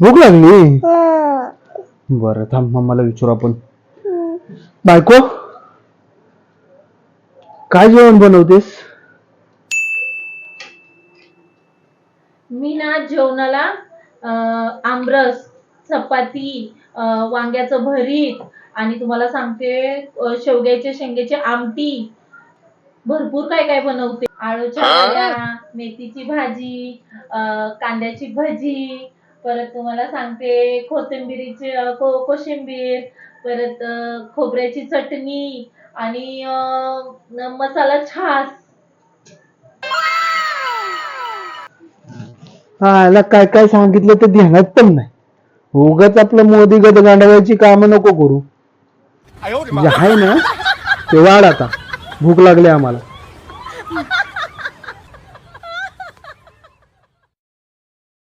भूक लागली? बरं थांब मम्माला विचारू आपण. बायको काय जेवण बनवतेस? मी ना जेवणाला अं, आमरस चपाती अं, वांग्याचं भरीत आणि तुम्हाला सांगते अं, शेवग्याच्या शेंग्याची आमटी. भरपूर काय काय बनवते. आळूच्या वड्या मेथीची भाजी अं, कांद्याची भजी परत तुम्हाला सांगते कोथिंबिरीची को कोशिंबीर परत खोबऱ्याची चटणी आणि मसाला छास. हा याला काय काय सांगितलं ते ध्यानात पण नाही. उगाच आपलं मोदी गद गांडवायची कामं नको करू. म्हणजे आहे ना ते वाढ आता. भूक लागली आम्हाला.